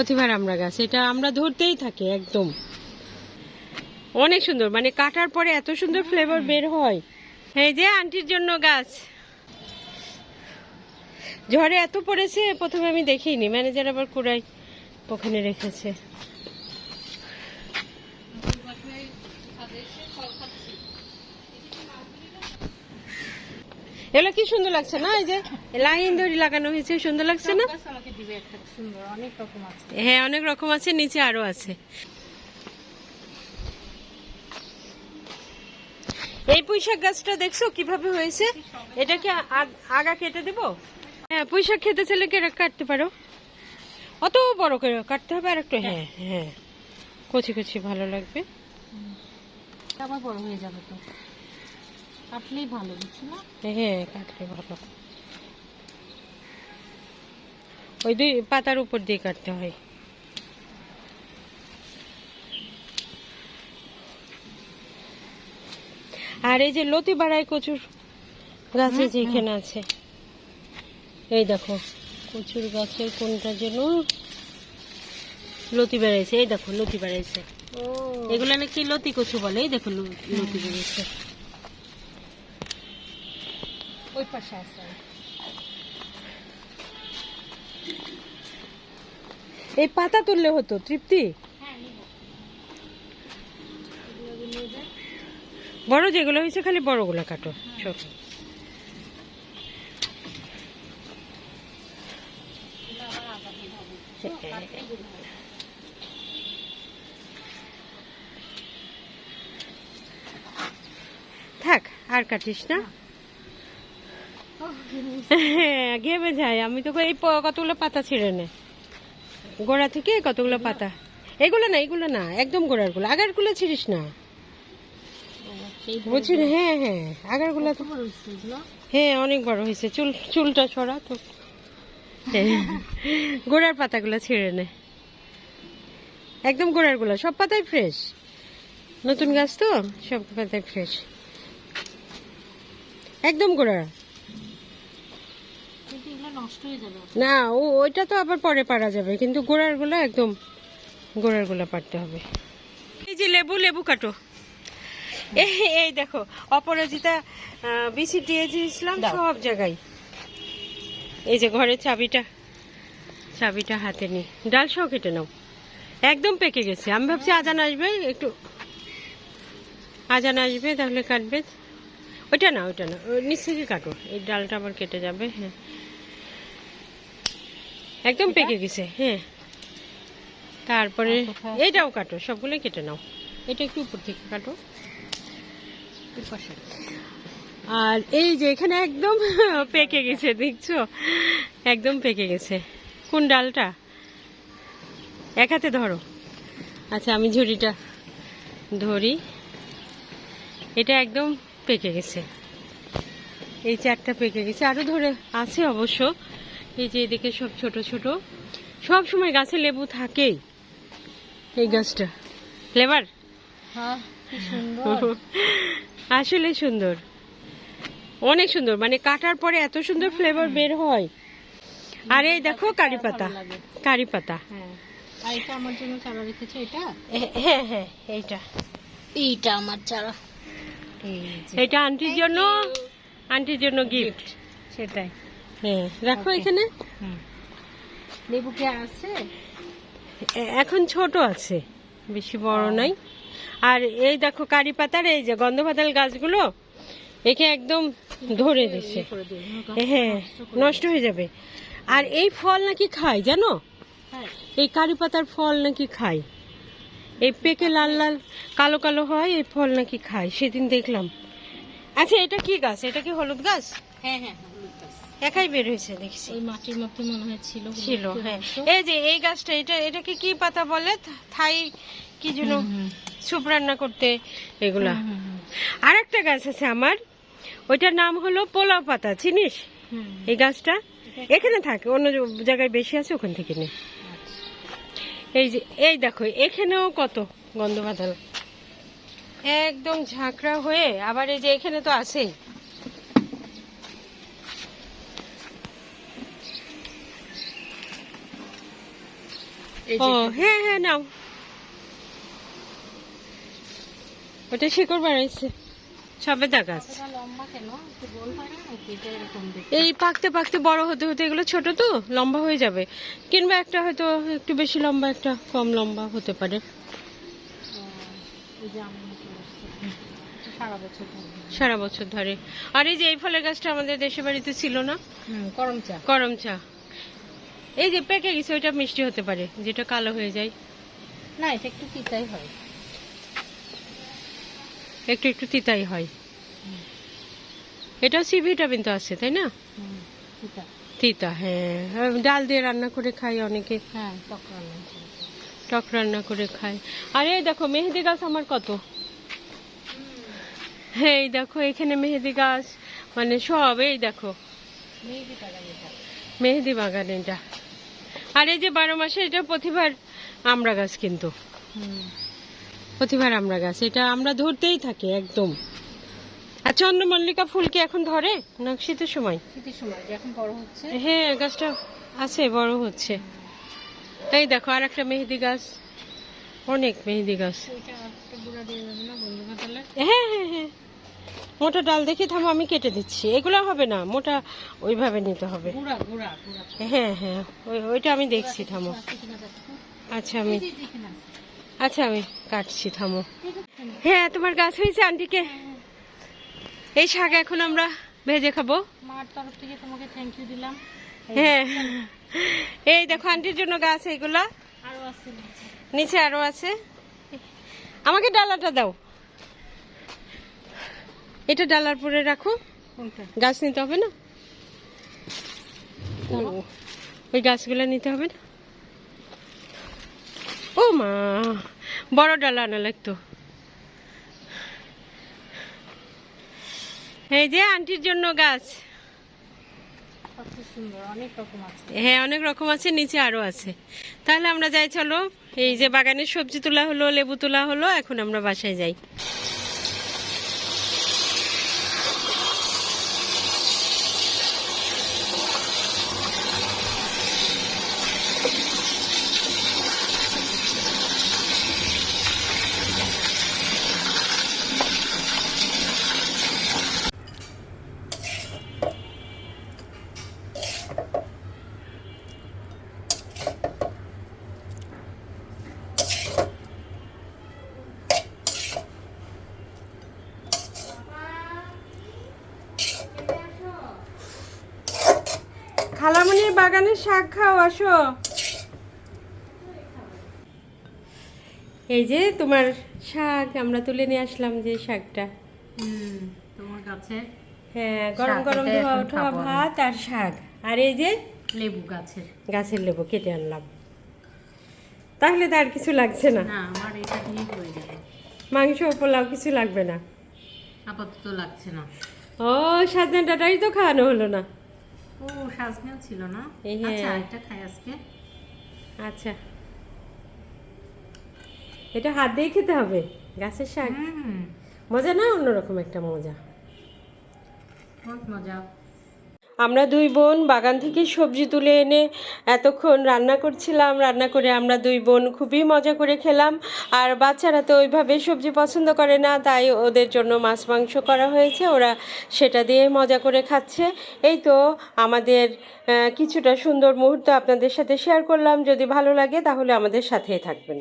প্রতিভার আমরা গাছ, এটা আমরা ধরতেই থাকি, একদম। অনেক সুন্দর মানে কাটার পরে এত সুন্দর ফ্লেভার বের হয়। এই যে আন্টির জন্য গাছ। ঝড়ে এত পড়েছে, প্রথমে আমি দেখিনি ম্যানেজার আবার কুড়াই ওখানে রেখেছে। এগুলো কি সুন্দর লাগছে না? এই যে লাইন দড়ি লাগানো হয়েছে সুন্দর লাগছে না? হ্যাঁ অনেক রকম আছে নিচে আরও আছে। এই পুঁইশাক গাছটা দেখছ কীভাবে হয়েছে? এটা কি আগা কেটে দেবো? হ্যাঁ পুঁইশাক খেতে চাইলে কেটে কাটতে পারো? অত বড় করে কাটতে হবে আর একটু হ্যাঁ হ্যাঁ। কচি কচি ভালো লাগবে। আবার বড় হয়ে যাবে তো। কাটলেই ভালো বুঝছ না? হ্যাঁ কাটলে ভালো। ওই দুই পাতার উপর দিয়ে কাটতে হয়। আর এই যে লতি বাড়াই কচুর গাছে যেখানে আছে এই দেখো কচুর গাছের কোনটা যেন লতি বেড়াইছে এই দেখো লতি বেড়াইছে। এগুলো নাকি লতি কচু বলে এই দেখো লতি বেড়াইছে। ওই পাশে আছে এই পাতা তুললে হতো তৃপ্তি? হ্যাঁ বড় যেগুলো হয়েছে খালি বড়গুলো কাটো ছোট থাক আর কাটিস না। হ্যাঁ, ঘেমে যায় আমি তো এই কতগুলো পাতা ছিঁড়ে নে। গোড়া থেকে কতগুলো পাতা? এগুলো না এগুলো না একদম গোড়ারগুলো আগারগুলো ছিড়িস না বুঝছি হ্যাঁ হ্যাঁ আগারগুলো তো বড় হচ্ছে এগুলো হ্যাঁ অনেক বড় হয়েছে। চুল চুলটা ছড়া তো। গোড়ার পাতাগুলো ছিঁড়ে নে। একদম গোড়ারগুলো সব পাতাই ফ্রেশ। নতুন গাছ তো সব পাতাই ফ্রেশ। একদম গোড়া কিন্তু এগুলো নষ্ট হয়ে যাবে না ও ওইটা তো আবার পরে পারা যাবে কিন্তু গোড়ারগুলো একদম গোড়ারগুলো পারতে হবে। এই যে লেবু লেবু কাটো। এই এই দেখো অপরাজিতা বিসি দিয়ে দিয়েছিলাম সব জায়গায়। এই যে ঘরের চাবিটা চাবিটা হাতে নি। ডাল সহ কেটে নাও। একদম পেকে গেছে। আমি ভাবছি আজান আসবে একটু আজান আসবে তাহলে কাটবে। ওইটা না ওইটা না ওই নিচ থেকে কাটো। এই ডালটা আবার কেটে যাবে। হ্যাঁ। একদম পেকে গেছে হ্যাঁ। তারপরে? এইটাও কাটো সবগুলো কেটে নাও। এটা একটু উপর থেকে কাটো। আর এই যে এখানে একদম পেকে গেছে দেখছ? একদম পেকে গেছে। কোন ডালটা? এক হাতে ধরো। আচ্ছা আমি ঝুড়িটা ধরি। এটা একদম পেকে গেছে। এই চারটা পেকে গেছে। আরও ধরে আছে অবশ্য। এই যে এদিকে সব ছোট ছোট সব সময় গাছে লেবু থাকেই এই গাছটা। ফ্লেভার হ্যাঁ আসলে সুন্দর। অনেক সুন্দর মানে কাটার পরে এত সুন্দর ফ্লেভার বের হয়। আর এই দেখো কারি পাতা কারি পাতা। হ্যাঁ। এটা আমার জন্য চারা রেখেছো এটা? হ্যাঁ হ্যাঁ এইটা। এইটা আমার চারা। এটা আন্টির জন্য আন্টির জন্য গিফট সেটাই। হ্যাঁ রাখো এখানে। লেবু কি আছে? এখন ছোট আছে বেশি বড় নাই। আর এই দেখো কারি পাতার এই যে গন্ধপাতাল গাছগুলো একে একদম ধরে দিছে। হ্যাঁ নষ্ট হয়ে যাবে। আর এই ফল নাকি খায় জানো? হ্যাঁ। এই কারি পাতার ফল নাকি খায়। এই পেকে লাল লাল কালো কালো হয় এই ফল নাকি খায় সেদিন দেখলাম। আচ্ছা এটা কি গাছ? এটা কি হলুদ গাছ? হ্যাঁ হ্যাঁ গাছ। একাই বের হয়েছে দেখছি। ওই মাটির মধ্যে মনে হয় ছিল ছিল হ্যাঁ। এই যে এই গাছটা এটা এটাকে কি পাতা বলে? থাই কি হুম, স্যুপ রান্না করতে এগুলা। আর একটা গাছ আছে আমার ওইটার নাম হলো পোলাও পাতা চিনিস? এই গাছটা? এখানে থাকে অন্য জায়গায় বেশি আছে ওখান থেকে নে। আচ্ছা। এই যে এই দেখো এখানেও কত গন্ধ বাঁধানো একদম ঝাঁকড়া হয়ে আবার এই যে এখানে তো আছেই। ও হ্যাঁ হ্যাঁ নাও। ওটা শিকড় বাড়াইছে সবেদা গাছ। এই পাকতে পাকতে বড় হতে হতে এগুলো ছোট তো লম্বা হয়ে যাবে। কিংবা একটা হয়তো একটু বেশি লম্বা একটা কম লম্বা হতে পারে। সারা বছর ধরে। আর এই যে এই ফলের গাছটা আমাদের দেশে বাড়িতে ছিল না? হুম করম চা করম চা এই যে পেকে গেছে ওইটা মিষ্টি হতে পারে যেটা কালো হয়ে যায়। না এটা একটু তিতাই হয়। একটু একটু তিতাই হয়। এটাও সি ভিটামিন তো আছে তাই না? তিতা। হ্যাঁ। ডাল দিয়ে রান্না করে খাই অনেকে। হ্যাঁ টক রান্না করে। টক রান্না করে খাই আর এই দেখো মেহেদি গাছ আমার কত? হ্যাঁ এই দেখো এখানে মেহেদি গাছ মানে সব এই দেখো। মেহেদি বাগান এটা আর এই যে বারো মাসে এটা প্রতিভার আমড়া গাছ কিন্তু। প্রতিভার আমড়া গাছ। এটা আমরা ধরতেই থাকি একদম। আর চন্দ্রমল্লিকা ফুল কি এখন ধরে না শীতের সময়? শীতের সময় এখন বড় হচ্ছে। হ্যাঁ গাছটা আছে বড় হচ্ছে। এই দেখো আর একটা মেহেদি গাছ। অনেক মেহেদি গাছ। হ্যাঁ হ্যাঁ হ্যাঁ। মোটা ডাল দেখি থামো আমি কেটে দিচ্ছি। এগুলো হবে না মোটা ওইভাবে নিতে হবে। হ্যাঁ হ্যাঁ ওই- ওইটা আমি দেখছি থামো। আচ্ছা আমি। আচ্ছা আমি কাটছি থামো। হ্যাঁ তোমার গাছ হয়েছে আন্টিকে। এই শাক এখন আমরা ভেজে খাব। মার তরফ থেকে তোমাকে থ্যাংক ইউ দিলাম। হ্যাঁ এই দেখো আন্টির জন্য গাছ এইগুলা আরও আছে। নিচে আরও আছে। আমাকে ডালাটা দাও। এটা ডালার পরে রাখো গাছ নিতে হবে না? ওই গাছগুলো নিতে হবে না? ও মা বড় ডালা আনা লাগতো। এই যে আন্টির জন্য গাছ। হ্যাঁ অনেক রকম আছে নিচে আরও আছে। তাহলে আমরা যাই চলো। এই যে বাগানের সবজি তোলা হলো লেবু তোলা হলো এখন আমরা বাসায় যাই। খালামণির বাগানের শাক খাও আসো। এই যে তোমার শাক আমরা তুলে নিয়ে আসলাম যে শাকটা। তোমার কাছে? হ্যাঁ গরম গরম ধোয়া ওঠা ভাত আর শাক। আর এই যে লেবু গাছের। গাছের লেবু কেটে আনলাম। তাহলে তো আর কিছু লাগছে না। না আমার এটা দিয়ে হয়ে যাবে। মাংস পোলাও কিছু লাগবে না। আপাতত লাগছে না। ও সাজনা ডাটাই তো খাওয়ানো হলো না। ও সাজনেও ছিল না। আচ্ছা এটা খাই আজকে। আচ্ছা। এটা হাত দিয়ে খেতে হবে? গাছের শাক? হুম। মজা না অন্যরকম একটা মজা? বহুত মজা। আমরা দুই বোন বাগান থেকে সবজি তুলে এনে এতক্ষণ রান্না করছিলাম, রান্না করে আমরা দুই বোন খুবই মজা করে খেলাম। আর বাচ্চারা তো ওইভাবে সবজি পছন্দ করে না, তাই ওদের জন্য মাছ মাংস করা হয়েছে, ওরা সেটা দিয়ে মজা করে খাচ্ছে। এই তো আমাদের কিছুটা সুন্দর মুহূর্ত আপনাদের সাথে শেয়ার করলাম। যদি ভালো লাগে তাহলে আমাদের সাথেই থাকবেন।